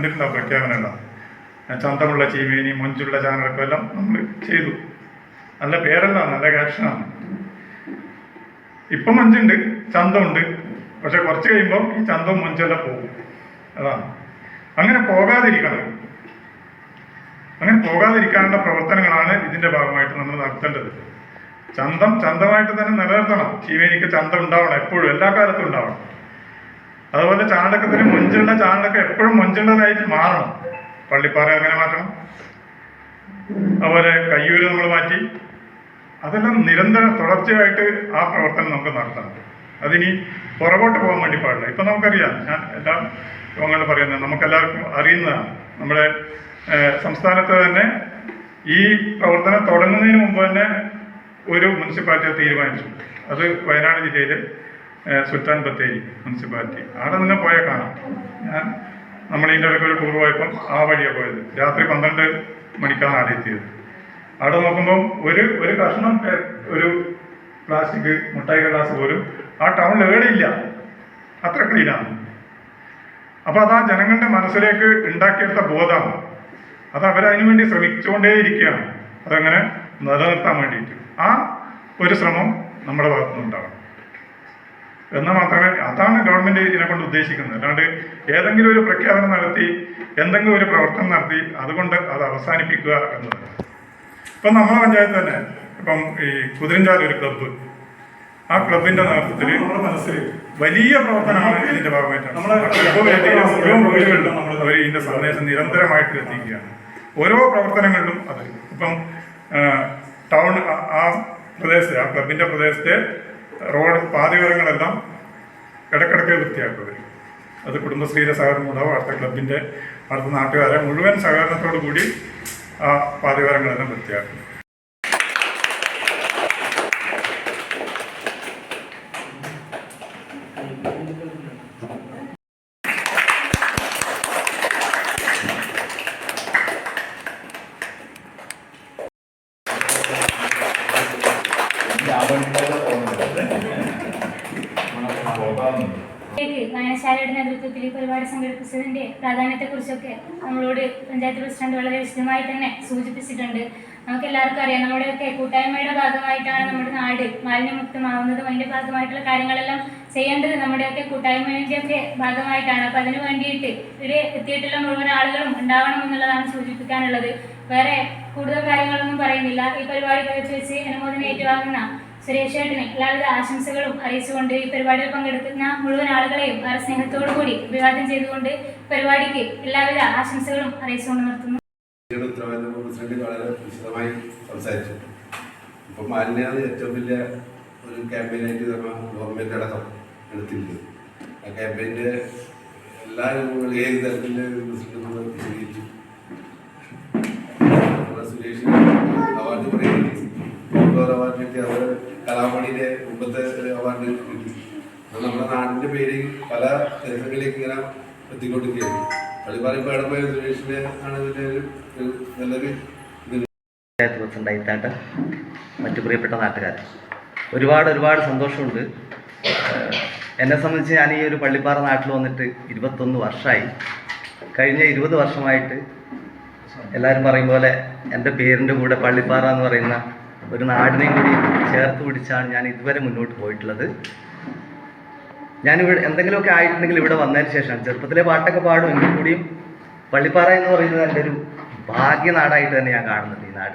കണ്ടിട്ടുണ്ടാവും പ്രഖ്യാപനമെല്ലാം ചന്തമുള്ള ചീമേനി മൊഞ്ചുള്ള ചാനലൊക്കെ എല്ലാം നമ്മൾ ചെയ്തു. നല്ല പേരല്ല നല്ല ക്യാപ്ഷനാണ് ഇപ്പം മൊഞ്ചുണ്ട് ചന്തമുണ്ട്. പക്ഷെ കുറച്ച് കഴിയുമ്പോൾ ഈ ചന്തവും മൊഞ്ചെല്ലാം പോകും. അതാണ് അങ്ങനെ പോകാതിരിക്കണം. അങ്ങനെ പോകാതിരിക്കാനുള്ള പ്രവർത്തനങ്ങളാണ് ഇതിന്റെ ഭാഗമായിട്ട് നമ്മൾ നടത്തേണ്ടത്. ചന്തം ചന്തമായിട്ട് തന്നെ നിലനിർത്തണം. ചീമേനിക്ക് ചന്തം ഉണ്ടാവണം. എപ്പോഴും എല്ലാ കാലത്തും ഉണ്ടാവണം. അതുപോലെ ചാണകത്തിന് മുഞ്ചുള്ള ചാണകം എപ്പോഴും മുഞ്ചുള്ളതായിട്ട് മാറണം. പള്ളിപ്പാറ അങ്ങനെ മാറ്റണം. അതുപോലെ കയ്യൂര് നമ്മൾ മാറ്റി. അതെല്ലാം നിരന്തരം തുടർച്ചയായിട്ട് ആ പ്രവർത്തനം നമുക്ക് നടത്തണം അതിനി പുറകോട്ട് പോകാൻ വേണ്ടി പാടില്ല. ഇപ്പം നമുക്കറിയാം ഞാൻ എല്ലാ യോഗങ്ങളും പറയുന്നത് നമുക്കെല്ലാവർക്കും അറിയുന്നതാണ്. നമ്മുടെ സംസ്ഥാനത്ത് തന്നെ ഈ പ്രവർത്തനം തുടങ്ങുന്നതിന് മുമ്പ് തന്നെ ഒരു മുനിസിപ്പാലിറ്റി തീരുമാനിച്ചു. അത് വയനാട് ജില്ലയിലെ ഏഹ്, സുൽത്താൻ ബത്തേരി മുനിസിപ്പാലിറ്റി. അവിടെ നിന്ന് പോയാൽ കാണാം. ഞാൻ നമ്മൾ ഇതിന്റെ ഇടയ്ക്ക് ഒരു ടൂർ പോയപ്പം ആ വഴിയാണ് പോയത്. രാത്രി പന്ത്രണ്ട് മണിക്കാണ് അവിടെ എത്തിയത്. അവിടെ നോക്കുമ്പോൾ ഒരു ഒരു കഷ്ണം ഒരു പ്ലാസ്റ്റിക് മുട്ടായി ഗ്ലാസ് പോലും ആ ടൗണിൽ ഏടില്ല അത്ര ക്ലീനാണ് അപ്പോൾ അത് ആ ജനങ്ങളുടെ മനസ്സിലേക്ക് ഉണ്ടാക്കിയെടുത്ത ബോധം. അത് അവരതിനു വേണ്ടി ശ്രമിച്ചുകൊണ്ടേയിരിക്കുകയാണ് അതങ്ങനെ നിലനിർത്താൻ വേണ്ടിയിട്ട്. ആ ഒരു ശ്രമം നമ്മുടെ ഭാഗത്തുനിന്ന് ഉണ്ടാവണം എന്നാൽ മാത്രമേ അതാണ് ഗവൺമെന്റ് ഇതിനെ കൊണ്ട് ഉദ്ദേശിക്കുന്നത്. അല്ലാണ്ട് ഏതെങ്കിലും ഒരു പ്രഖ്യാപനം നടത്തി എന്തെങ്കിലും ഒരു പ്രവർത്തനം നടത്തി അതുകൊണ്ട് അത് അവസാനിപ്പിക്കുക എന്നുള്ളത്. ഇപ്പം നമ്മുടെ പഞ്ചായത്ത് തന്നെ ഇപ്പം ഈ കുതിരഞ്ചാൽ ഒരു ക്ലബ്ബ് ആ ക്ലബിന്റെ നേതൃത്വത്തിൽ നമ്മുടെ മനസ്സിൽ വലിയ പ്രവർത്തനമാണ് ഇതിന്റെ ഭാഗമായിട്ടാണ്. മുഴുവൻ വീടുകളിലും നമ്മൾ അവർ ഇതിന്റെ സന്ദേശം നിരന്തരമായിട്ട് എത്തിക്കുകയാണ്. ഓരോ പ്രവർത്തനങ്ങളിലും അത്. ഇപ്പം ടൗൺ ആ പ്രദേശത്തെ ആ ക്ലബിന്റെ പ്രദേശത്തെ റോഡ് പാതയോരങ്ങളെല്ലാം ഇടക്കിടക്ക് വൃത്തിയാക്കും അത് കുടുംബശ്രീയുടെ സഹകരണം ഉണ്ടാവും അടുത്ത ക്ലബിന്റെ അടുത്ത നാട്ടുകാരെ മുഴുവൻ സഹകരണത്തോടു കൂടി ആ പാതയോരങ്ങളെല്ലാം വൃത്തിയാക്കും. വായനശാലയുടെ നേതൃത്വത്തിൽ പരിപാടി സംഘടിപ്പിച്ചതിന്റെ പ്രാധാന്യത്തെക്കുറിച്ചൊക്കെ നമ്മളോട് പഞ്ചായത്ത് പ്രസിഡന്റ് വളരെ വിശദമായി തന്നെ സൂചിപ്പിച്ചിട്ടുണ്ട്. നമുക്ക് എല്ലാവർക്കും അറിയാം നമ്മുടെയൊക്കെ കൂട്ടായ്മയുടെ ഭാഗമായിട്ടാണ് നമ്മുടെ നാട് മാലിന്യമുക്തമാവുന്നതും അതിന്റെ ഭാഗമായിട്ടുള്ള കാര്യങ്ങളെല്ലാം ചെയ്യേണ്ടത് നമ്മുടെയൊക്കെ കൂട്ടായ്മയുടെ ഒക്കെ ഭാഗമായിട്ടാണ്. അപ്പൊ അതിനു വേണ്ടിയിട്ട് ഇവിടെ എത്തിയിട്ടുള്ള മുഴുവൻ ആളുകളും ഉണ്ടാവണം എന്നുള്ളതാണ് സൂചിപ്പിക്കാനുള്ളത്. വേറെ കൂടുതൽ കാര്യങ്ങളൊന്നും പറയുന്നില്ല. ഈ പരിപാടി വെച്ച് അനുമോദനം ഏറ്റുവാങ്ങുന്ന സുരേഷ് ഏട്ടന് എല്ലാവിധ ആശംസകളും അറിയിച്ചുകൊണ്ട് ഈ പരിപാടിയിൽ പങ്കെടുക്കുന്ന മുഴുവൻ ആളുകളെയും വളരെ സ്നേഹത്തോടു കൂടി അഭിവാദ്യം ചെയ്തുകൊണ്ട് പരിപാടിക്ക് എല്ലാവിധ ആശംസകളും അറിയിച്ചുകൊണ്ട് നിർത്തുന്നു. സംസാരിച്ചു. ഇപ്പം മാലിന്യാണ് ഏറ്റവും വലിയ ഒരു ക്യാമ്പയിനായിട്ട് നമ്മൾ ഗവൺമെന്റ് അടക്കം എടുത്തിട്ടുണ്ട്. ആ ക്യാമ്പയിന്റെ എല്ലാ രൂപങ്ങളും ഏത് തരത്തിന്റെ നമ്മൾ വിശദീകരിച്ചു. സുരേഷ് അവാർഡ് പറയുകയും അവാർഡ് കിട്ടി അത് കലാമണിയുടെ മുമ്പത്തെ അവാർഡ് കിട്ടി നമ്മുടെ നാടിന്റെ പേര് പല ദേശങ്ങളിലേക്ക് ഇങ്ങനെ എത്തിക്കൊണ്ടിരിക്കുകയാണ്. കളിപ്പാറി പേടപ്പോയ സുരേഷിന്റെ ആണ് ഇതിന്റെ ഒരു നല്ലൊരു മറ്റു പ്രിയപ്പെട്ട നാട്ടുകാർ. ഒരുപാട് ഒരുപാട് സന്തോഷമുണ്ട്. എന്നെ സംബന്ധിച്ച് ഞാൻ ഈ ഒരു പള്ളിപ്പാറ നാട്ടിൽ വന്നിട്ട് ഇരുപത്തൊന്ന് വർഷമായി. കഴിഞ്ഞ ഇരുപത് വർഷമായിട്ട് എല്ലാവരും പറയും പോലെ എന്റെ പേരിന്റെ കൂടെ പള്ളിപ്പാറ എന്ന് പറയുന്ന ഒരു നാടിനെയും കൂടി ചേർത്ത് പിടിച്ചാണ് ഞാൻ ഇതുവരെ മുന്നോട്ട് പോയിട്ടുള്ളത്. ഞാൻ ഞാനിവിടെ എന്തെങ്കിലുമൊക്കെ ആയിട്ടുണ്ടെങ്കിൽ ഇവിടെ വന്നതിന് ശേഷം ചെറുപ്പത്തിലെ പാട്ടൊക്കെ പാടും. എങ്കിൽ കൂടിയും പള്ളിപ്പാറ എന്ന് പറയുന്നത് എന്റെ ഒരു ഭാഗ്യനാടായിട്ട് തന്നെ ഞാൻ കാണുന്നുണ്ട് ഈ നാട്.